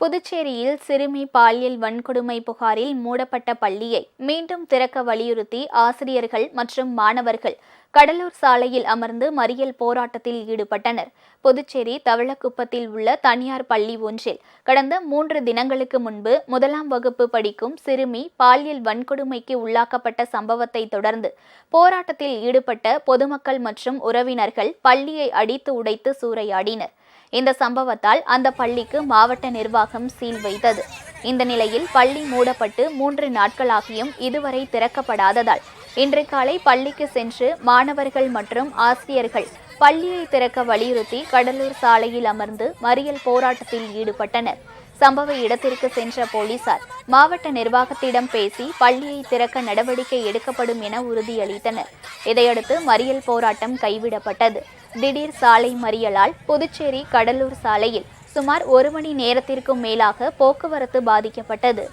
புதுச்சேரியில் சிறுமி பாலியல் வன்கொடுமை புகாரில் மூடப்பட்ட பள்ளியை மீண்டும் திறக்க வலியுறுத்தி ஆசிரியர்கள் மற்றும் மாணவர்கள் கடலூர் சாலையில் அமர்ந்து மறியல் போராட்டத்தில் ஈடுபட்டனர். புதுச்சேரி தவளக்குப்பத்தில் உள்ள தனியார் பள்ளி ஒன்றில் கடந்த மூன்று தினங்களுக்கு முன்பு முதலாம் வகுப்பு படிக்கும் சிறுமி பாலியல் வன்கொடுமைக்கு உள்ளாக்கப்பட்ட சம்பவத்தை தொடர்ந்து போராட்டத்தில் ஈடுபட்ட பொதுமக்கள் மற்றும் உறவினர்கள் பள்ளியை அடித்து உடைத்து சூறையாடினர். இந்த சம்பவத்தால் அந்த பள்ளிக்கு மாவட்ட நிர்வாகம் சீல் வைத்தது. இந்த நிலையில் பள்ளி மூடப்பட்டு மூன்று நாட்களாகியும் இதுவரை திறக்கப்படாததால் இன்று காலை பள்ளிக்கு சென்று மாணவர்கள் மற்றும் ஆசிரியர்கள் பள்ளியை திறக்க வலியுறுத்தி கடலூர் சாலையில் அமர்ந்து மறியல் போராட்டத்தில் ஈடுபட்டனர். சம்பவ இடத்திற்கு சென்ற போலீசார் மாவட்ட நிர்வாகத்திடம் பேசி பள்ளியை திறக்க நடவடிக்கை எடுக்கப்படும் என உறுதியளித்தனர். இதையடுத்து மறியல் போராட்டம் கைவிடப்பட்டது. திடீர் சாலை மறியலால் புதுச்சேரி கடலூர் சாலையில் சுமார் ஒரு மணி நேரத்திற்கும் மேலாக போக்குவரத்து பாதிக்கப்பட்டது.